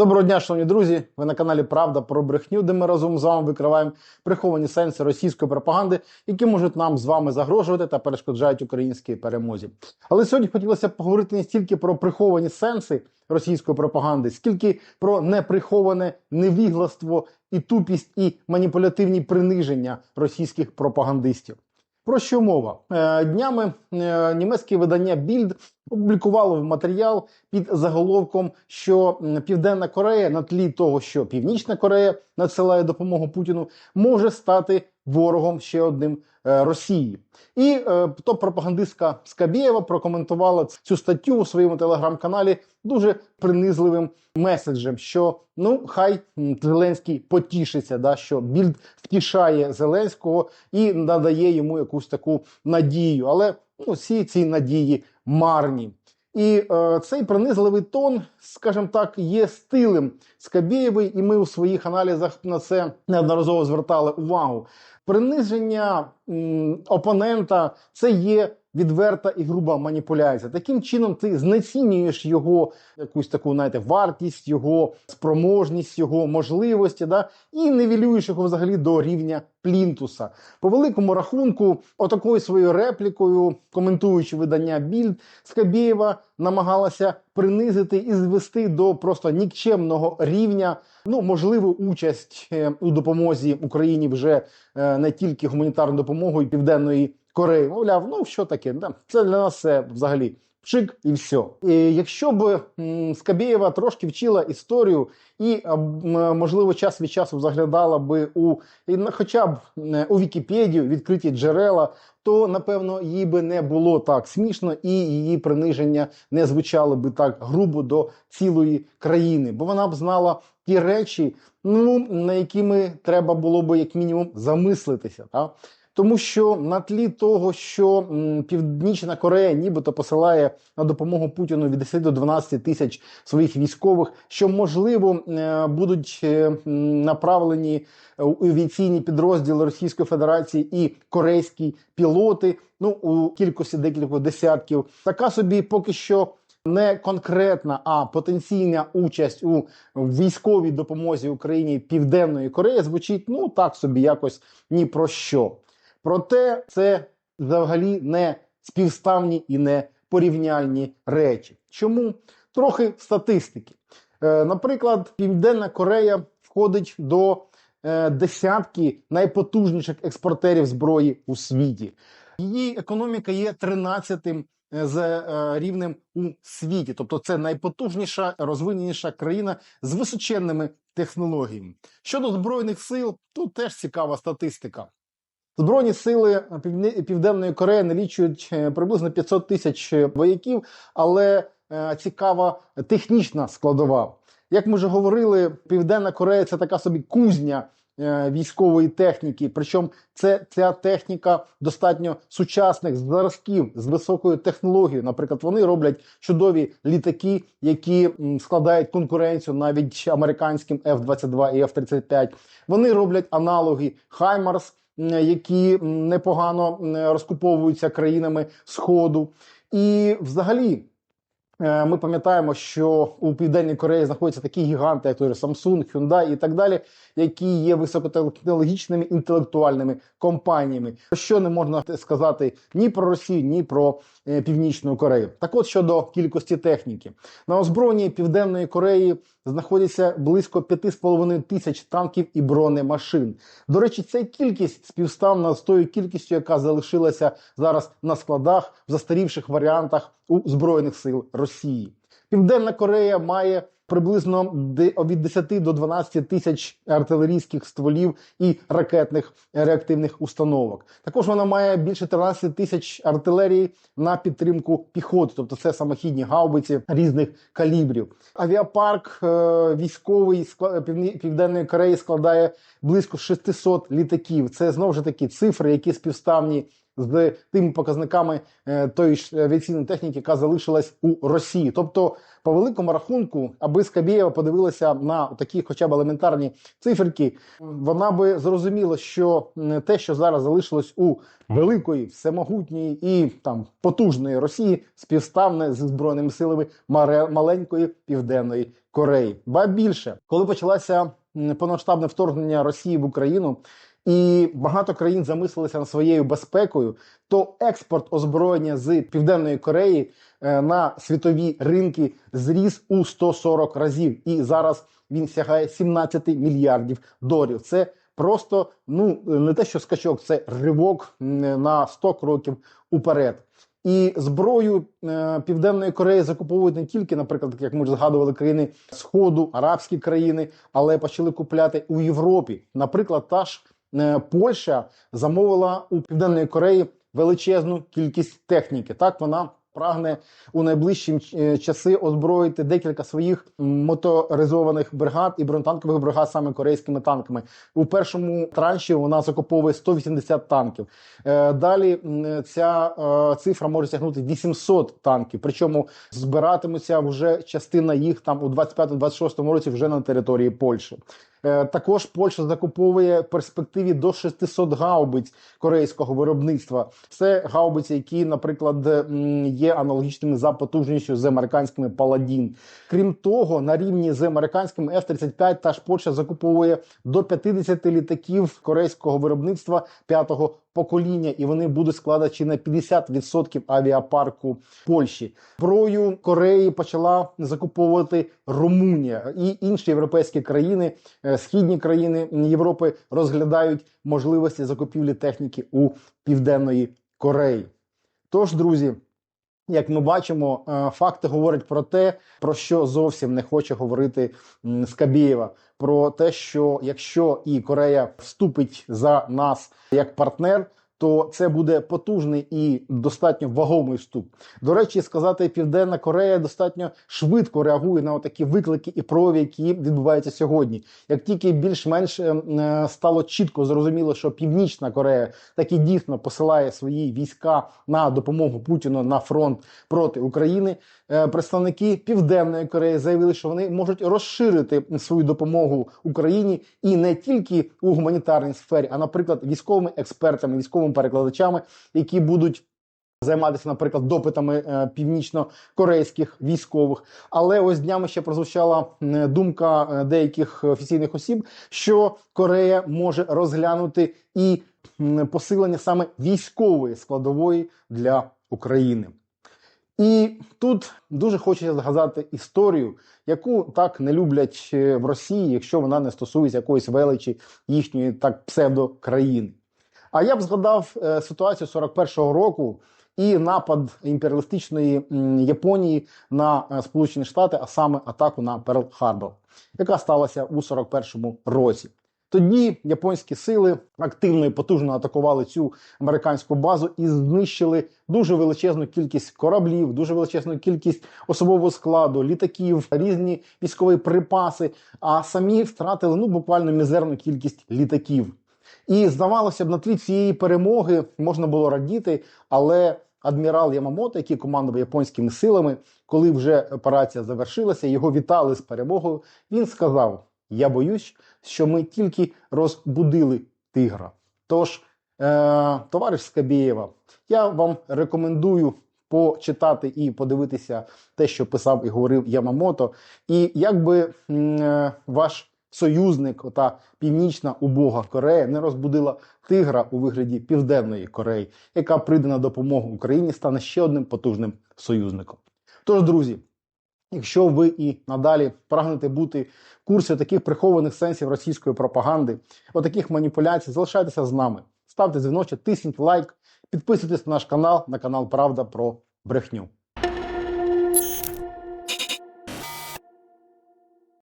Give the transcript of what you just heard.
Доброго дня, шановні друзі. Ви на каналі Правда про брехню, де ми разом з вами викриваємо приховані сенси російської пропаганди, які можуть нам з вами загрожувати та перешкоджають українській перемозі. Але сьогодні хотілося поговорити не стільки про приховані сенси російської пропаганди, скільки про неприховане невігластво і тупість і маніпулятивні приниження російських пропагандистів. Про що мова? Е, Днями е, німецьке видання Bild опублікувало матеріал під заголовком, що Південна Корея на тлі того, що Північна Корея надсилає допомогу Путіну, може стати ворогом ще одним е, Росії. І е, топ-пропагандистка Скабєєва прокоментувала цю статтю у своєму телеграм-каналі дуже принизливим меседжем, що ну хай Зеленський потішиться, да, що більд втішає Зеленського і надає йому якусь таку надію. Але ну, всі ці надії марні. І е, цей принизливий тон, скажімо так, є стилем Скабєєвої, і ми у своїх аналізах на це неодноразово звертали увагу. Приниження опонента це є відверта і груба маніпуляція. Таким чином, ти знецінюєш його якусь таку, знаєте, вартість, його спроможність, його можливості, да, і нівелюєш його взагалі до рівня плінтуса. По великому рахунку, отакою своєю реплікою, коментуючи видання Більд, Скабєєва намагалася принизити і звести до просто нікчемного рівня. Ну, можливу участь е, у допомозі Україні вже е, не тільки гуманітарною допомогою Південної Кореї. Мовляв, ну що таке? Це для нас це взагалі пшик і все. І якщо б Скабєєва трошки вчила історію і можливо час від часу заглядала би у хоча б у Вікіпедію відкриті джерела, то напевно їй би не було так смішно, і її приниження не звучало би так грубо до цілої країни, бо вона б знала ті речі, ну на якими треба було би як мінімум замислитися. Та? Тому що на тлі того, що Північна Корея нібито посилає на допомогу Путіну від 10 до 12 тисяч своїх військових, що можливо е, будуть е, направлені е, у авіаційні підрозділи Російської Федерації і корейські пілоти, ну у кількості декількох десятків, така собі поки що. Не конкретна, а потенційна участь у військовій допомозі Україні Південної Кореї звучить ну так собі якось ні про що. Проте це взагалі не співставні і не порівняльні речі. Чому? Трохи статистики. Е, наприклад, Південна Корея входить до е, десятки найпотужніших експортерів зброї у світі. Її економіка є 13-тим е, е, рівнем у світі, тобто це найпотужніша, розвиненіша країна з височенними технологіями. Щодо збройних сил, тут теж цікава статистика. Збройні сили Південної Кореї налічують е, приблизно 500 тисяч вояків, але е, цікава технічна складова. Як ми вже говорили, Південна Корея це така собі кузня е, військової техніки. Причому це ця техніка достатньо сучасних зразків з високою технологією. Наприклад, вони роблять чудові літаки, які складають конкуренцію навіть американським F-22 і F-35. Вони роблять аналоги Хаймарс, які непогано розкуповуються країнами Сходу. І взагалі. е, Ми пам'ятаємо, що у Південній Кореї знаходяться такі гіганти, як той Samsung, Hyundai і так далі, які є високотехнологічними інтелектуальними компаніями. Що не можна сказати ні про Росію, ні про е, Північну Корею. Так от щодо кількості техніки на озброєнні Південної Кореї знаходиться близько 5,5 тисяч танків і бронемашин. До речі, ця кількість співставна з тою кількістю, яка залишилася зараз на складах в застарівших варіантах у збройних сил Росії. Південна Корея має приблизно від 10 до 12 тисяч артилерійських стволів і ракетних реактивних установок. Також вона має більше 13 тисяч артилерії на підтримку піхоти, тобто це самохідні гаубиці різних калібрів. Авіапарк е, військовий Південної Кореї складає близько 600 літаків. Це знову ж таки цифри, які співставні з тими показниками е, тої ж авіаційної техніки, яка залишилась у Росії. Тобто, по великому рахунку, аби Скабєєва подивилася на такі, хоча б елементарні циферки, вона би зрозуміла, що те, що зараз залишилось у великої, всемогутньої і там потужної Росії, співставне зі збройними силами маленької південної Кореї. Ба більше, коли почалося м, повномасштабне вторгнення Росії в Україну. І багато країн замислилися над своєю безпекою, то експорт озброєння з Південної Кореї е, на світові ринки зріс у 140 разів, і зараз він сягає 17 мільярдів доларів. Це просто ну не те, що скачок, це ривок на 100 кроків уперед. І зброю е, Південної Кореї закуповують не тільки, наприклад, як ми вже згадували, країни Сходу, арабські країни, але почали купляти у Європі. Наприклад, та ж Польща замовила у Південної Кореї величезну кількість техніки. Так вона прагне у найближчі е, часи озброїти декілька своїх моторизованих бригад і бронетанкових бригад саме корейськими танками. У першому транші вона закуповує 180 танків. Е, Далі ця е, цифра може сягнути 800 танків. Причому збиратимуться вже частина їх там у 25-26 році вже на території Польщі. Е, Також Польща закуповує в перспективі до 600 гаубиць корейського виробництва. Це гаубиці, які, наприклад, є аналогічними за потужністю з американськими Паладін. Крім того, на рівні з американськими F-35 та ж Польща закуповує до 50 літаків корейського виробництва п'ятого покоління, і вони будуть складати на 50% авіапарку Польщі. Зброю Кореї почала закуповувати Румунія і інші європейські країни, е, східні країни Європи розглядають можливості закупівлі техніки у Південної Кореї. Тож, друзі. Як ми бачимо, е, факти говорять про те, про що зовсім не хоче говорити Скабієва. Про те, що якщо і Корея вступить за нас як партнер, то це буде потужний і достатньо вагомий вступ. До речі, сказати, Південна Корея достатньо швидко реагує на такі виклики і прояви, які відбуваються сьогодні. Як тільки більш-менш е, е, стало чітко зрозуміло, що Північна Корея таки дійсно посилає свої війська на допомогу Путіну на фронт проти України. Е, Представники Південної Кореї заявили, що вони можуть розширити свою допомогу Україні і не тільки у гуманітарній сфері, а, наприклад, військовими експертами, військовими перекладачами, які будуть. Займатися, наприклад, допитами е, північно-корейських військових, але ось днями ще прозвучала думка е, деяких офіційних осіб, що Корея може розглянути і посилення саме військової складової для України. І тут дуже хочеться згадати історію, яку так не люблять е, в Росії, якщо вона не стосується якоїсь величі їхньої так псевдокраїни. А я б згадав е, ситуацію 41-го року і напад імперіалістичної Японії на е, Сполучені Штати, а саме атаку на Перл-Харбор, яка сталася у 41-му році. Тоді японські сили активно і потужно атакували цю американську базу і знищили дуже величезну кількість кораблів, дуже величезну кількість особового складу, літаків, різні військові припаси. А самі втратили ну буквально мізерну кількість літаків. І здавалося б, на тлі цієї перемоги можна було радіти, але адмірал Ямамото, який командував японськими силами, коли вже операція завершилася, його вітали з перемогою. Він сказав: Я боюсь, що ми тільки розбудили тигра. Тож, е, товариш Скабєєва, я вам рекомендую почитати і подивитися те, що писав і говорив Ямамото. І якби е, ваш союзник, ота північна убога Корея, не розбудила тигра у вигляді Південної Кореї, яка прийде на допомогу Україні, стане ще одним потужним союзником. Тож, друзі. Якщо ви і надалі прагнете бути в курсі таких прихованих сенсів російської пропаганди, отаких маніпуляцій, залишайтеся з нами. Ставте дзвіночок, тисніть лайк, підписуйтесь на наш канал, на канал Правда про брехню.